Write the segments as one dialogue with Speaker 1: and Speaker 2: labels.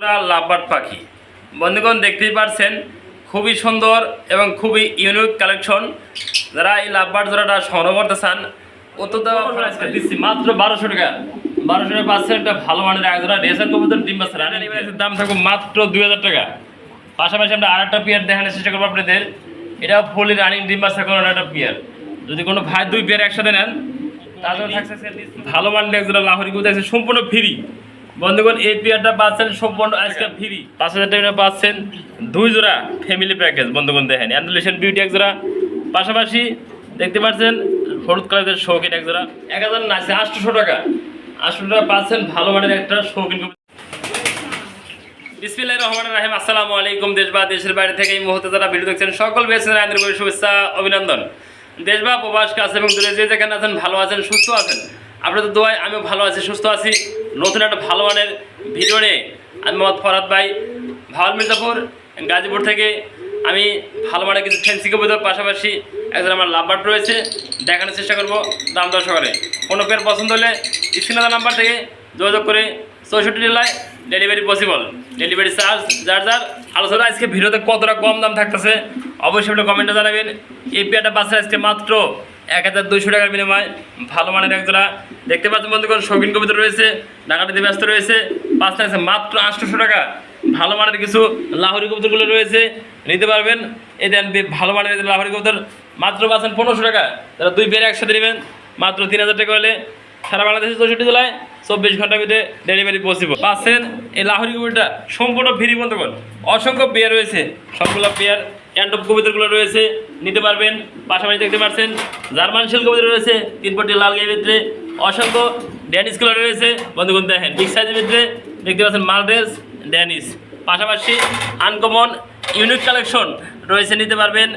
Speaker 1: Lovebird পাখি। বন্ধুগণ দেখতেই পারছেন খুবই সুন্দর এবং খুবই ইউনিক কালেকশন যারা এই লাভবার্ড জোড়াটা সংগ্রহ করতে চান অত্যন্ত দিচ্ছি মাত্র বারোশো টাকা। বারোশো টাকা পাচ্ছেন একটা ভালো মানের এক জোড়া রেসার কবুতর ডিম রানিং দাম থাকবে মাত্র দুই হাজার টাকা। পাশাপাশি আমরা আর একটা পেয়ার দেখানোর চেষ্টা করব আপনাদের। এটা ফুলি রানিং ডিম বাচ্চা করানো একটা পেয়ার যদি কোনো ভাই দুই পেয়ার একসাথে নেন তাহলে থাকছে ভালো মানের এক জোড়া লাহরি কবুতর আছে সম্পূর্ণ ফ্রি বন্ধুগণ, এই পেয়ারটা পাচ্ছেন সম্পূর্ণ আজকে ফ্রি পাঁচ হাজার টাকা পাচ্ছেন দুই জোড়া ফ্যামিলি প্যাকেজ বন্ধুগণ, দেখেন অ্যান্ডুলেশন বিউটি এক জোড়া। পাশাপাশি দেখতে পাচ্ছেন, হলুদ কালারের শৌখিন এক জোড়া। এক হাজার না আছে আটশোশো টাকা। আটশো টাকা পাচ্ছেন, ভালো মানের একটা শৌখিন কবুতর। বিসমিল্লাহির রহমানির রহিম। আসসালামু আলাইকুম, দেশ বা দেশের বাইরে থেকে এই মুহূর্তে যারা ভিডিও দেখছেন, সকল বেসেন বই শুভেচ্ছা, অভিনন্দন। দেশ বা প্রবাস কাছে এবং দূরে যে যেখানে আছেন, ভালো আছেন, সুস্থ আছেন। আপনাদের দোয়ায় আমিও ভালো আছি, সুস্থ আছি। নতুন একটা ভালো মানের ভিডিও নিয়ে আমি মোহাম্মদ ফরাদ ভাই, ভাওয়াল মির্জাপুর, গাজীপুর থেকে আমি ভালো মানের কিছু ফ্যান্সি কবিতার পাশাপাশি একজন আমার লাভবার্ড রয়েছে, দেখানোর চেষ্টা করব দাম দর সকালে কোনো পেয়ার পছন্দ হলে স্ক্রিনে নাম্বার থেকে যোগাযোগ করে চৌষট্টি জেলায় ডেলিভারি পসিবল ডেলিভারি চার্জ যার যার। আলোচনা আজকে ভিডিওতে কতটা কম দাম থাকতেছে, অবশ্যই কমেন্টে জানাবেন। এই পেয়ারটা বাচ্চা আজকে মাত্র এক হাজার দুইশো টাকার বিনিময় ভালো মানের একজোড়া দেখতে পাচ্ছেন বন্ধুগণ, শৌখিন কবিতা রয়েছে ঢাকাটিতে ব্যস্ত রয়েছে, পাঁচ আছে, মাত্র আটশোশো টাকা। ভালো মানের কিছু লাহরি কবুতরগুলো রয়েছে, নিতে পারবেন। এই দেন ভালো মানের লাহরি কবুতর, মাত্র পাচ্ছেন পনেরোশো টাকা। যারা দুই পেয়ার একসাথে নেবেন, মাত্র তিন হাজার টাকা হলে সারা বাংলাদেশে চৌষট্টি জেলায় চব্বিশ ঘণ্টার ভিতরে ডেলিভারি পসিবল পাচ্ছেন এই লাহরি কবিতা সম্পূর্ণ ফ্রি বন্ধুগণ। অসংখ্য পেয়ার রয়েছে, সবগুলো পেয়ার অ্যান্ডপ কবিতাগুলো রয়েছে, নিতে পারবেন। পাশাপাশি দেখতে পাচ্ছেন, জার্মান শিল কবিতা রয়েছে, তিন পটি লাল গায়ের ভিতরে। অসংখ্য ড্যানিসগুলো রয়েছে। বন্ধুগণ, দেখেন বিগ সাইজের ভিতরে দেখতে পাচ্ছেন মালডেস ড্যানিস পাশাপাশি আনকমন ইউনিক কালেকশন রয়েছে, নিতে পারবেন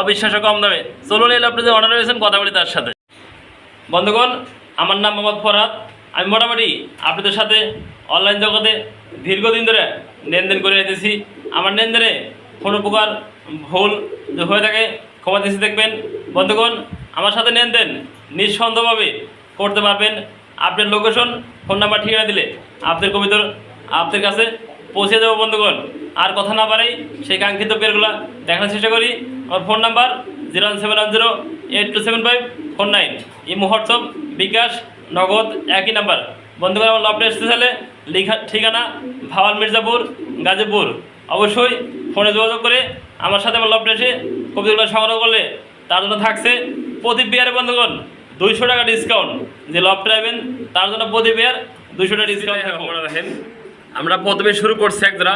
Speaker 1: অবিশ্বাস্য কম দামে। চলুন আপনি যে অর্ডার রয়েছেন, কথা বলি তার সাথে। বন্ধুগণ, আমার নাম মোহাম্মদ ফরহাদ আমি মোটামুটি আপনাদের সাথে অনলাইন জগতে দীর্ঘদিন ধরে লেনদেন করে যেতেছি আমার লেনদেনে কোনো প্রকার ভুল হয়ে থাকে, ক্ষমা দিচ্ছি দেখবেন। বন্ধুগণ, আমার সাথে লেনদেন নিঃসন্দেহভাবে করতে পারবেন। আপনার লোকেশন ফোন নাম্বার ঠিকানা দিলে আপনার কবিতর আপনার কাছে পৌঁছে দেবো বন্ধুগণ। আর কথা না পারেই সেই কাঙ্ক্ষিত পেয়ারগুলো দেখার চেষ্টা করি। আমার phone number zero one seven one zero eight two seven five four nine এই হোয়াটসঅ্যাপ, বিকাশ, নগদ, একই নাম্বার। বন্ধুগণ, আমার লবটা আসতে চাইলে লিখা ঠিকানা, ভাওয়াল মির্জাপুর, গাজীপুর। অবশ্যই ফোনে যোগাযোগ করে আমার সাথে আমার লবটা এসে কবিতাগুলো সংগ্রহ করলে তার জন্য থাকছে প্রতি পেয়ারে বন্ধুগণ দুইশো টাকা ডিসকাউন্ট যে লব ট্রাইবেন তার জন্য প্রতি পেয়ার দুইশো টাকা ডিসকাউন্ট রাখেন আমরা প্রথমে শুরু করছি একজোড়া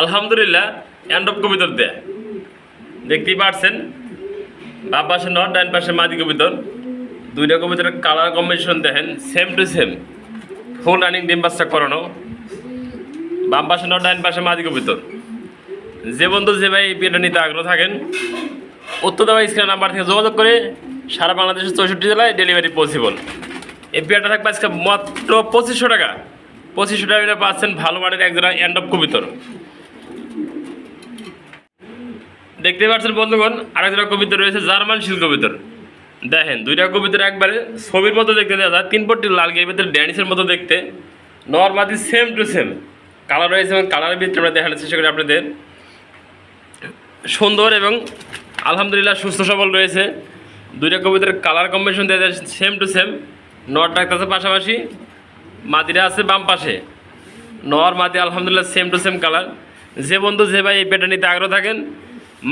Speaker 1: আলহামদুলিল্লাহ অ্যান্ড অফ কবিতর দেয়। দেখতেই পারছেন বাম পাশে নট ডাইন পাশে মাদি কবিতর। দুইটা কবিতরের কালার কম্বিনেশন দেখেন same to same full running ডিম বাচ্চা করানো। বাম পাশে নট ডাইন পাশে মাদি কবিতর। যে বন্ধু যে ভাই বিয়েটা নিতে আগ্রহ থাকেন, উত্তর দেওয়া স্ক্রিন নাম্বার থেকে যোগাযোগ করে সারা বাংলাদেশের চৌষট্টি জেলায় ডেলিভারি পসিবল। এই বিয়েটা থাকবে আজকে মাত্র পঁচিশশো টাকা। পঁচিশশো টাকা পাচ্ছেন ভালো মানের একজোড়া এন্ড অফ কবিতর। দেখতে পাচ্ছেন বন্ধুগণ, আরেকজোড়া কবিতর রয়েছে জার্মান শিল কবিতর। দেখেন, দুইটা কবিতর একবারে ছবির মতো দেখতে দেওয়া যায়। তিন পট্টি লাল ভিতরে ড্যানিসের মতো দেখতে। নর্মাদি সেম টু সেম কালার রয়েছে এবং কালারের ভিতরে আমরা দেখানোর চেষ্টা করি আপনাদের। সুন্দর এবং আলহামদুলিল্লাহ সুস্থ সবল রয়েছে। দুইটা কবিতার কালার কম্বিনেশন দেওয়া সেম টু সেম নট ডাকতেছে পাশাপাশি, মাদিরা আছে বাম পাশে। নর, মাদি, আলহামদুলিল্লাহ সেম টু সেম কালার যে বন্ধু, যে ভাই এই পেটা নিতে আগ্রহ থাকেন,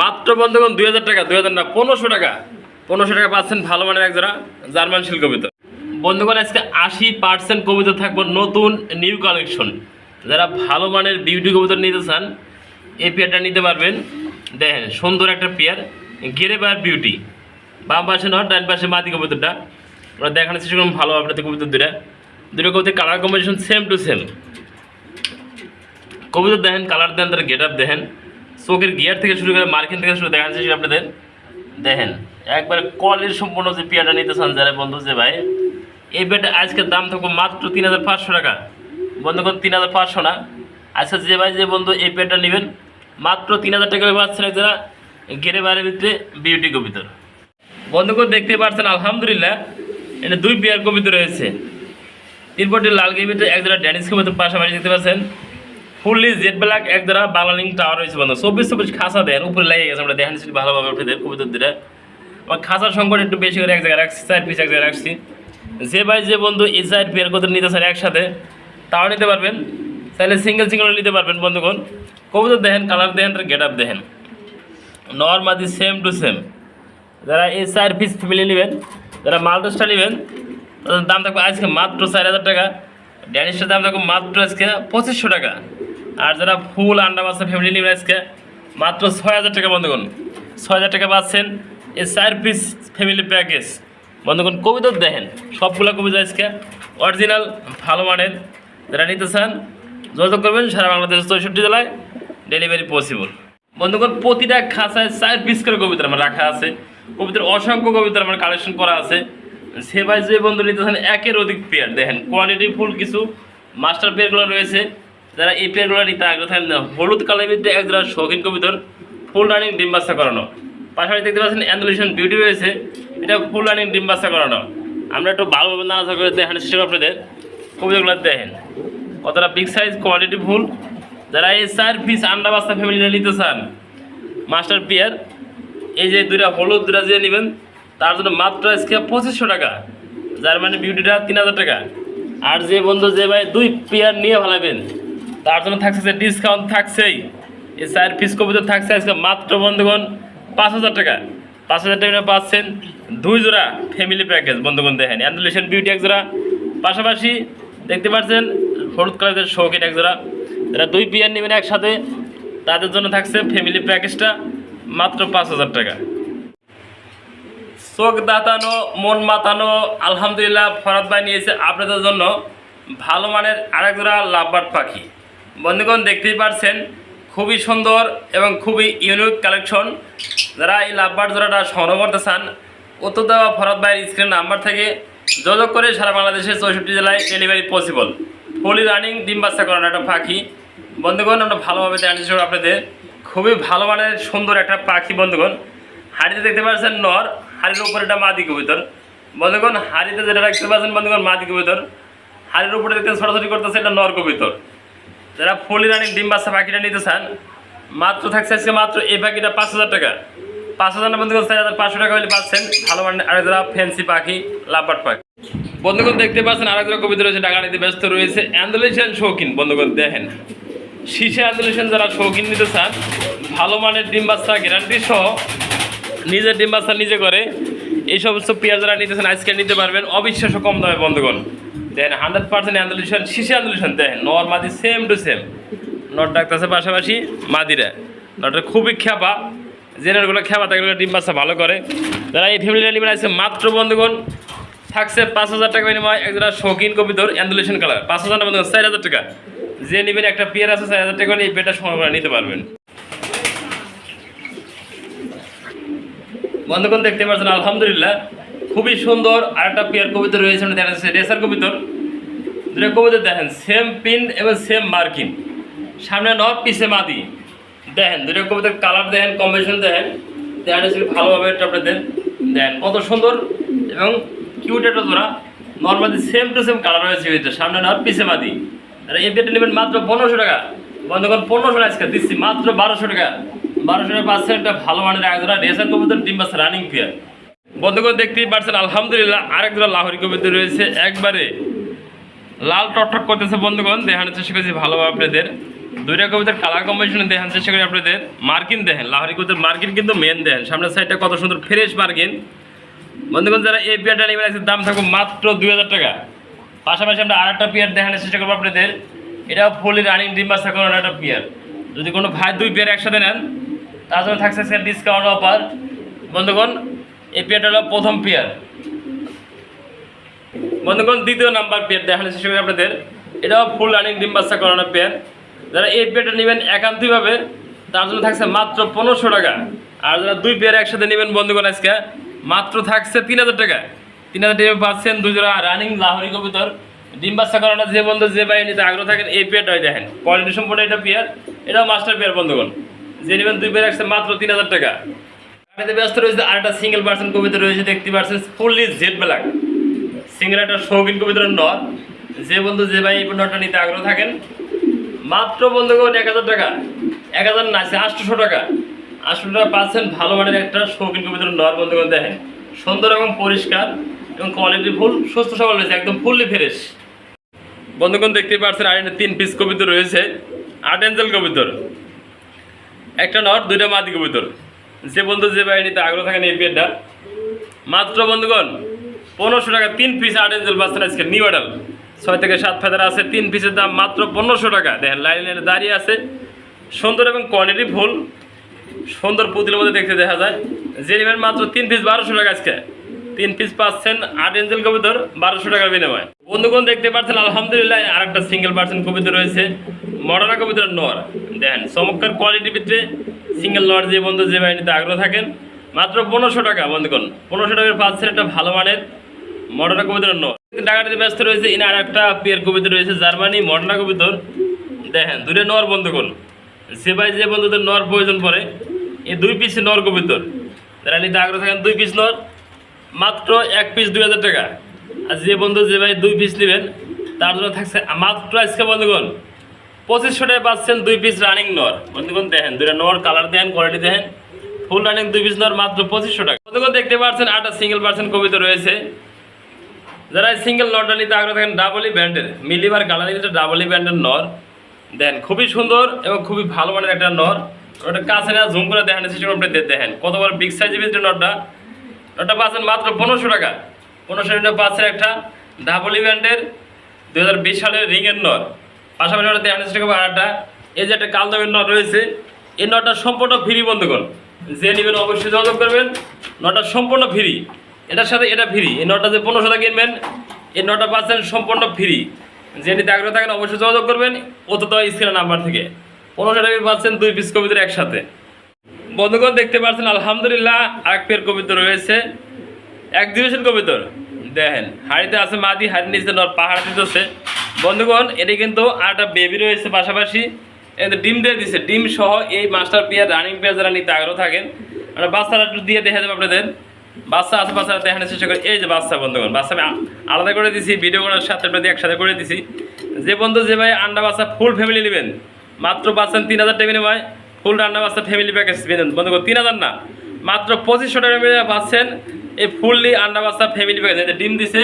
Speaker 1: মাত্র বন্ধুগণ দুই হাজার টাকা, দুই হাজার না, পনেরোশো টাকা। পনেরোশো টাকা পাচ্ছেন ভালো মানের একজোড়া জার্মান শিল কবিতা বন্ধুগণ, আজকে আশি পার্সেন্ট কবিতা থাকব নতুন নিউ কালেকশন যারা ভালো মানের বিউটি কবিতা নিতে চান, এই পেয়ারটা নিতে পারবেন। দেখেন, সুন্দর একটা পেয়ার, গেরে বার বিউটি। বাম পাশে নয়, ডান পাশে মাদি কবিতাটা ওরা দেখানোর চেষ্টা করুন ভালো আপনাদের কবিতা দুটা দুটো কবিতা colour combination same to same কবিতা দেখেন কালার দেন তার গেট আপ দেখেন। চোখের গিয়ার থেকে শুরু করে মার্কিন থেকে শুরু দেখার চেষ্টা আপনাদের। দেখেন, একবার কলের সম্পূর্ণ যে পেয়ারটা নিতে চান যারা বন্ধু, যে ভাই, এই পেয়ারটা আজকের দাম থাকবে মাত্র তিন হাজার পাঁচশো টাকা। বন্ধুগণ তিন হাজার পাঁচশো না? আচ্ছা যে ভাই, যে বন্ধু, এই পেয়ারটা নেবেন। মাত্র তিন হাজার টাকা পাচ্ছেন যারা ঘেরে বাইরের ভিতরে বিউটি কবিতর। বন্ধুগণ দেখতে পাচ্ছেন, আলহামদুলিল্লাহ এটা দুই পেয়ার কবিতা রয়েছে। তিন পটি লাল গেমিতে এক জোড়া ড্যানিস কবিতার পাশাপাশি দেখতে পাচ্ছেন, ফুললি জেড ব্ল্যাক এক দ্বারা বাংলালিং টাওয়ার রয়েছে বন্ধু। চব্বিশ চব্বিশ খাসা দেন, উপরে লেগে গেছে, আমরা দেখেন ভালোভাবে উঠে দেন কবিতার দিলে আমার খাসার সংকট একটু বেশি করে এক জায়গায় রাখছি, চার পিস এক জায়গায় রাখছি। যে ভাই, যে বন্ধু, এই চার পেয়ার করতে নিতে চান একসাথে। তাও নিতে পারবেন। তাহলে সিঙ্গেল সিঙ্গেল নিতে পারবেন বন্ধুগণ। কবিতা দেখেন কালার দেখেন গেট আপ দেখেন। নর্মাদি সেম টু সেম যারা এই চার পিস ফ্যামিলি নেবেন, যারা মাল্টোসটা নেবেন, তাদের দাম থাকবে আজকে মাত্র চার হাজার টাকা। ড্যানিশটার দাম থাকবে মাত্র আজকে পঁচিশশো টাকা। আর যারা ফুল আন্ডা মাছটা ফ্যামিলি নেবেন আজকে, মাত্র ছয় হাজার টাকা বন্ধুগণ। ছয় হাজার টাকা পাচ্ছেন এই চার পিস ফ্যামিলি প্যাকেজ বন্ধুগণ কবিতা দেখেন, সবগুলো কবিতা আজকে অরিজিনাল ভালো মানের। যারা নিতে চান, যোগাযোগ করবেন সারা বাংলাদেশের চৌষট্টি জেলায়। ডেলিভারি পসিবল বন্ধুগণ, প্রতিটা খাঁচায় চার পিস করে কবিতা আমার রাখা আছে। কবিতার অসংখ্য কবিতার আমার কালেকশন করা আছে। সে ভাই যে বন্ধু নিতে চান, একের অধিক পেয়ার দেখেন কোয়ালিটি ফুল কিছু মাস্টার পেয়ারগুলো রয়েছে। যারা এই পেয়ারগুলো নিতে আগ্রহ থাকেন, হলুদ কালার এক যারা শৌখিন কবিতার ফুল রানিং ডিম বাচ্চা করানো। পাশাপাশি দেখতে পাচ্ছেন অ্যান্ডুলেশন বিউটি রয়েছে। এটা ফুল রানিং ডিম বাচ্চা করানো। আমরা একটু ভালোভাবে নাড়াচাড়া করে দেখানোর চেষ্টা আপনাদের। কবিতাগুলো দেখেন। কতটা বিগ সাইজ কোয়ালিটি ফুল যারা এই চার পিস আন্ডা বাস্তা ফ্যামিলিটা নিতে চান মাস্টার পিয়ার এই যে দুইটা হলুদ দুটা যে নেবেন, তার জন্য মাত্র আজকে পঁচিশশো টাকা। যার মানে বিউটিটা তিন হাজার টাকা। আর যে বন্ধু, যে ভাই দুই পেয়ার নিয়ে ভালাবেন, তার জন্য থাকছে যে ডিসকাউন্ট থাকছেই। এই চার পিস কবিতা থাকছে আজকে মাত্র, বন্ধুগণ, পাঁচ হাজার টাকা। পাঁচ হাজার টাকা পাচ্ছেন দুই জোড়া ফ্যামিলি প্যাকেজ বন্ধুগণ দেখেন। অ্যান্ডুলেশন বিউটি এক জোড়া। পাশাপাশি দেখতে পাচ্ছেন হলুদ কালারের শৌখিন এক জোড়া। যারা দুই পেয়ার নেবেন একসাথে, তাদের জন্য থাকছে ফ্যামিলি প্যাকেজটা মাত্র পাঁচ হাজার টাকা। চোখ দাতানো, মন মাতানো, আলহামদুলিল্লাহ ফরাদ ভাই নিয়েছে আপনাদের জন্য ভালো মানের আরেক জোড়া লাভবার্ড পাখি। বন্ধুগণ, দেখতেই পারছেন, খুবই সুন্দর এবং খুবই ইউনিক কালেকশন যারা এই লাভবার্ড জোড়াটা সংগ্রহ করতে চান, উত্তর দেওয়া ফরাদ ভাইয়ের স্ক্রিন নাম্বার থেকে যোগাযোগ করে সারা বাংলাদেশের চৌষট্টি জেলায় ডেলিভারি পসিবল ফুলি রানিং ডিম বাচ্চা করানো একটা পাখি। বন্ধুগণ, আমরা ভালোভাবে জানিয়েছি আপনাদের খুবই ভালো মানের সুন্দর একটা পাখি, বন্ধুগণ। হাড়িতে দেখতে পাচ্ছেন নর, হাড়ির উপরে একটা মাদি কবিতর। বন্ধুগণ, হাড়িতে যেটা দেখতে পাচ্ছেন, বন্ধুগণ, মাদি কবিতর। হাড়ির উপরে দেখতে সরাসরি করতেছে এটা নর কবিতর। যারা ফুলি রানিং ডিম বাচ্চা পাখিটা নিতে চান, মাত্র থাকছে আজকে মাত্র এই পাখিটা পাঁচ হাজার টাকা। পাঁচ হাজার বন্ধুগণ, চার হাজার পাঁচশো টাকা হলে পাচ্ছেন। ভালো মানের আরেক যারা ফ্যান্সি পাখি লাভবাট পাখি। বন্ধুগণ দেখতে পাচ্ছেন আরেক যারা কবিতা রয়েছে ডাকানিতে ব্যস্ত রয়েছে। অ্যান্ডোলেশন শৌখিন, বন্ধুগণ দেখেন। শীষে অ্যান্ডোলেশন যারা শৌখিন নিতে চান, ভালো মানের ডিম বাচ্চা গ্যারান্টি সহ নিজের ডিম বাচ্চা নিজে করে এই সমস্ত পেঁয়াজ যারা নিতেছেন আজকে নিতে পারবেন। অবিশ্বাস্য কম দামে, বন্ধুগণ। দেখেন হান্ড্রেড পার্সেন্ট অ্যান্ডোলেশন শীষে অ্যান্ডোলেশন দেখেন, নর মাদি সেম টু সেম নট ডাকতেছে পাশাপাশি মাদিরা। নটের খুবই খ্যাপা জেনারেলগুলো খ্যাপা থাকে ডিম বাচ্চা ভালো করে। যারা এই ফ্যামিলিটা নেবেন আছে মাত্র, বন্ধুগণ থাকছে পাঁচ হাজার টাকা বিনিময় একজোড়া শৌখিন কবিতর অ্যান্ডুলেশন কালার পাঁচ হাজার টাকা চার হাজার টাকা। যে নেবেন একটা পেয়ার আছে, চার হাজার টাকা এই পেয়ারটা সংগ্রহ করে নিতে পারবেন। বন্ধুগণ, দেখতে পাচ্ছেন, আলহামদুলিল্লাহ, খুবই সুন্দর আর একটা পেয়ার কবিতর রয়েছে দেখা যাচ্ছে রেসার কবিতর দুটো কবিতর দেখেন সেম পিন এবং সেম মার্কিন সামনে নর পিছে মাদি। দেখেন, দুটো কবিতার কালার দেখেন কম্বিনেশন দেখেন। দেখেন ভালোভাবে এটা আপনি দেন দেখেন কত সুন্দর এবং কিউট একটা জোড়া। Normally same to same colour রয়েছে এটা সামনে নর পিছে মাদি। আর, এই পেটে নেবেন মাত্র পনেরোশো টাকা। বন্ধুগণ, পনেরোশো আজকে দিচ্ছি, মাত্র বারোশো টাকা। বারোশো টাকা পাচ্ছেন একটা ভালো মানের এক রেসার কবিতার, ডিম পাচ্ছে রানিং পেয়ার বন্ধুগণ, দেখতেই পাচ্ছেন আলহামদুলিল্লাহ আরেক জোড়া লাহোরি কবিতা রয়েছে। একবারে লাল টকটক করতেছে বন্ধুগণ, দেখানোর চেষ্টা করছি ভালোভাবে আপনাদের। দুইটা কবিতার কালার কম্বিনেশন দেখানোর চেষ্টা করি আপনাদের। মার্কিন দেখেন, লাহোরি কবিতার মার্কিন কিন্তু মেন দেখেন। সামনের সাইডটা কত সুন্দর ফ্রেশ মার্কিন। বন্ধুগণ, যারা এই পেয়ারটা নেবেন আজকে দাম থাকবে মাত্র দুই হাজার টাকা। পাশাপাশি আমরা আর একটা পেয়ার দেখানোর চেষ্টা করব আপনাদের। এটা ফুলি রানিং ডিম বাচ্চা করানো একটা পেয়ার যদি কোনো ভাই দুই পেয়ার একসাথে নেন, তার জন্য থাকছে ডিসকাউন্ট অফার বন্ধুগণ, এই পেয়ারটা হলো প্রথম পেয়ার বন্ধুগণ, দ্বিতীয় নাম্বার পেয়ার দেখানোর চেষ্টা করি আপনাদের। এটাও ফুল রানিং ডিম বাচ্চা করানো পেয়ার যারা এই পেয়ারটা নেবেন একান্তইভাবে তার জন্য থাকছে মাত্র পনেরোশো টাকা। আর যারা দুই পেয়ার একসাথে নেবেন, বন্ধুগণ, আজকে মাত্র থাকছে তিন হাজার টাকা। তিন হাজার টাকা পাচ্ছেন দুই জোড়া রানিং লাহরি কবিতর। ডিম বাচ্চা করানো যে বন্ধু, যে বাইরে নিতে আগ্রহ থাকেন এই পেয়ারটাই দেখেন। কোয়ালিটি সম্পূর্ণ এটা পেয়ার এটাও মাস্টার পেয়ার বন্ধুগণ। যে নেবেন দুই পেয়ার একসাথে মাত্র তিন হাজার টাকা। গাড়িতে ব্যস্ত রয়েছে আর একটা সিঙ্গেল পার্সেন্ট কবিতা রয়েছে, দেখতে পাচ্ছেন ফুললি জেড ব্ল্যাক সিঙ্গেল একটা শৌখিন কবিতার নট যে বন্ধু, যে ভাই এই নটটা নিতে আগ্রহ থাকেন। মাত্র বন্ধুগণ এক হাজার টাকা। এক হাজার না আছে আটশোশো টাকা। টাকা পাচ্ছেন ভালো মানের একটা শৌখিন কবিতার নর বন্ধুগণ দেখেন। সুন্দর এবং পরিষ্কার এবং কোয়ালিটি ফুল, সুস্থ সবল রয়েছে, একদম ফুললি ফ্রেশ বন্ধুগণ দেখতে পাচ্ছেন আর তিন পিস কবিতর রয়েছে আট এঞ্জেল কবিতর। একটা নর, দুইটা মাদি কবিতর। যে বন্ধু যে বাহিনীতে আগ্রহ থাকেন এই পেটটা। মাত্র বন্ধুগণ, পনেরোশো টাকা তিন পিস আট এঞ্জেল পাচ্ছেন আজকে নিউ অর্ডার ছয় থেকে সাত ফেদার আছে, তিন পিসের দাম মাত্র পনেরোশো টাকা। দেখেন, লাইন লাইনে দাঁড়িয়ে আছে। সুন্দর এবং কোয়ালিটি ফুল। সুন্দর পুতির মধ্যে দেখতে দেখা যায়। যে নেবেন মাত্র তিন পিস বারোশো টাকা আজকে। তিন পিস পাচ্ছেন আট এঞ্জেল কবিতর, বারোশো টাকার বিনিময়। বন্ধুগণ, দেখতে পাচ্ছেন, আলহামদুলিল্লাহ আর একটা সিঙ্গেল পার্সেন্ট কবিতা রয়েছে। মডার্না কবিতার নর। দেখেন, চমৎকার কোয়ালিটির ভিতরে সিঙ্গেল নর যে বন্ধু যে বাহিনীতে আগ্রহ থাকেন। মাত্র পনেরোশো টাকা, বন্ধুগণ। পনেরোশো টাকার পাচ্ছেন একটা ভালো মানের মডার্না কবিতার নর। টাকাটিতে ব্যস্ত রয়েছে ইনি আর একটা পেয়ার কবিতা রয়েছে, জার্মানি মডার্না কবিতর। দেখেন, দুটো নর, বন্ধুগণ। ভাই যে বন্ধুদের নর প্রয়োজন পড়ে এই দুই পিস নর কবিতর। যারা নিতে আগ্রহ থাকেন, দুই পিস নর, মাত্র এক পিস দুই হাজার টাকা। আর যে বন্ধু যে ভাই দুই পিস নেবেন, তার জন্য থাকছে মাত্র আজকে বন্ধুগণ, পঁচিশশো টাকা পাচ্ছেন দুই পিস রানিং নর। বন্ধুগণ দেখেন, দুইটা নর কালার দেন কোয়ালিটি দেখেন ফুল রানিং দুই পিস নর মাত্র পঁচিশশো টাকা। বন্ধুগণ দেখতে পাচ্ছেন আটটা সিঙ্গেল পার্সেন্ট কবিতা রয়েছে। যারা সিঙ্গেল নরটা নিতে আগ্রহ থাকেন ডাবলি ব্যান্ডের মিলিবার কালার এটা ডাবলি ব্যান্ডের নর। দেন, খুবই সুন্দর এবং খুবই ভালো মানের একটা নর ওটা কাছে না জুম করে চেষ্টা করুন, আপনি দেখেন। কত বড় বিগ সাইজের ভিতরে নটটা। নটটা পাচ্ছেন মাত্র পনেরোশো টাকা। পনেরোশো টাকা পাচ্ছেন একটা ডাবল ব্যান্ডের দু হাজার বিশ সালের রিংয়ের নর পাশাপাশি ওটা চেষ্টা করব আর এই যে একটা কালদামের নট রয়েছে, এই নটটা সম্পূর্ণ ফ্রি বন্ধুগণ। যে নেবেন অবশ্যই যোগাযোগ করবেন। নটা সম্পূর্ণ ফ্রি এটার সাথে এটা ফ্রি এই নটা যে পনেরোশো টাকা কিনবেন, এই নটা পাচ্ছেন সম্পূর্ণ ফ্রি যে নিতে আগ্রহ থাকেন অবশ্যই যোগাযোগ করবেন। অত স্ক্রিনের নাম্বার থেকে। পনেরোশো টাকা পাচ্ছেন দুই পিস কবিতার একসাথে। বন্ধুগণ, দেখতে পাচ্ছেন, আলহামদুলিল্লাহ আরেক পেয়ার কবিতা রয়েছে। এক দিবসের কবিতর। দেখেন, হাড়িতে আছে মাদি হাড়ি নিচে নর পাহাড় দিতেছে। বন্ধুগণ, এটি কিন্তু আরেকটা বেবি রয়েছে পাশাপাশি। এতে ডিম দিয়ে দিছে। ডিম সহ এই মাস্টার পেয়ার, রানিং পেয়ার যারা নিতে আগ্রহ থাকেন বাচ্চারা একটু দিয়ে দেখা যাবে আপনাদের। বাচ্চা আছে বাচ্চারা দেখানোর চেষ্টা করে। এই যে বাচ্চা, বন্ধুগণ, বাচ্চা আমি আলাদা করে দিছি ভিডিও করার সাথে আপনাদের একসাথে করে দিছি। যে বন্ধু, যে ভাই আন্ডা বাচ্চা ফুল ফ্যামিলি নেবেন। মাত্র পাচ্ছেন তিন হাজার টাকা বিনিময়। ফুল রান্না বাচ্চা ফ্যামিলি প্যাকেজ নেবেন বন্ধুগণ, তিন হাজার না, মাত্র পঁচিশশো টাকা পাচ্ছেন এই ফুললি আন্ডা বাচ্চা ফ্যামিলি প্যাকেজ যে ডিম দিছে,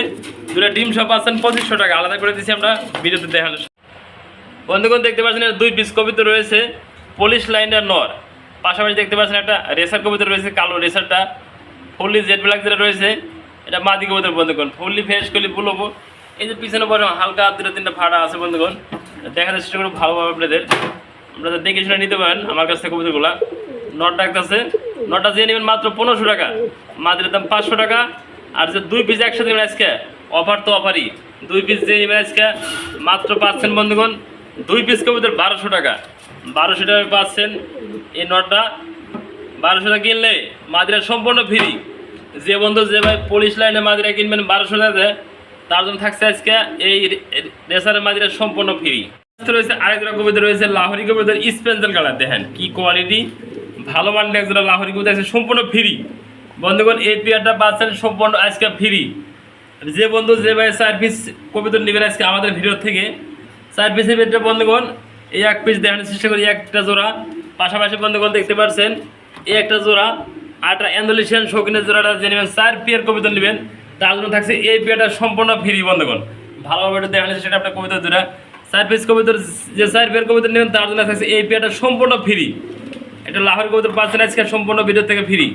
Speaker 1: দুটো ডিম সব পাচ্ছেন পঁচিশশো টাকা। আলাদা করে দিছি আমরা ভিডিওতে দেখানো বন্ধুগণ, দেখতে পাচ্ছেন দুই পিস কবিতা রয়েছে পুলিশ লাইনের নর। পাশাপাশি দেখতে পাচ্ছেন একটা রেসার কবিতা রয়েছে, কালো রেসারটা ফুললি জেড ব্ল্যাক যেটা রয়েছে, এটা মাদি কবিতার বন্ধুগণ। ফুললি ফ্রেশ করলি পুলবো এই যে পিছনে পরে হালকা দুটো তিনটা ফাটা আছে বন্ধুগণ দেখার চেষ্টা করব ভালোভাবে আপনাদের। আপনাদের দেখে শুনে নিতে পারেন আমার কাছ থেকে কবিতাগুলা নট ডাকতেছে। নটটা যে নেবেন মাত্র পনেরোশো টাকা। মাদির দাম পাঁচশো টাকা। আর যে দুই পিস একসাথে নেবেন আজকে অফার তো অফারই দুই পিস যে নেবেন আজকে, মাত্র পাচ্ছেন বন্ধুগণ, দুই পিস কবিতার বারোশো টাকা। বারোশো টাকা পাচ্ছেন এই নটটা বারোশো টাকা কিনলে মাদিরা সম্পূর্ণ ফ্রি যে বন্ধু যে ভাই পুলিশ লাইনে মাদিরা কিনবেন বারোশো টাকাতে তার জন্য থাকছে আজকে এই রেসারের মাদিরা সম্পূর্ণ ফ্রি রয়েছে আরেকটা কবিতা রয়েছে, লাহোরি কবিতার স্পেন্সাল কালার। দেখেন কি কোয়ালিটি ভালো মানের একজোড়া লাহোরি কবিতা আছে, সম্পূর্ণ ফ্রি বন্ধুগণ, এই পেয়ারটা পাচ্ছেন সম্পূর্ণ আজকে ফ্রি যে বন্ধু যে ভাই চার পিস কবিতা নেবেন আজকে আমাদের ভিডিও থেকে, চার পিসের বন্ধুগণ, এই এক পিস দেখানোর চেষ্টা করি, একটা জোড়া। পাশাপাশি বন্ধুগণ দেখতে পাচ্ছেন, এই একটা জোড়া। আর অ্যান্ডোলেশিয়ান শৌখিনের জোড়াটা যে নেবেন, চার পিয়ার কবিতা নেবেন। তার জন্য থাকছে, এই পেয়ারটা সম্পূর্ণ ফ্রি, বন্ধুগণ। ভালোভাবে এটা যাচ্ছে সেটা আপনার কবিতা জোড়া চার পিস কবিতার, যে চার পেয়ার কবিতা নেবেন, তার জন্য থাকছে, এই পেয়ারটা সম্পূর্ণ ফ্রি। এটা লাহোর কবিতার পাচ্ছেন আজকে সম্পূর্ণ ভিডিও থেকে ফ্রি।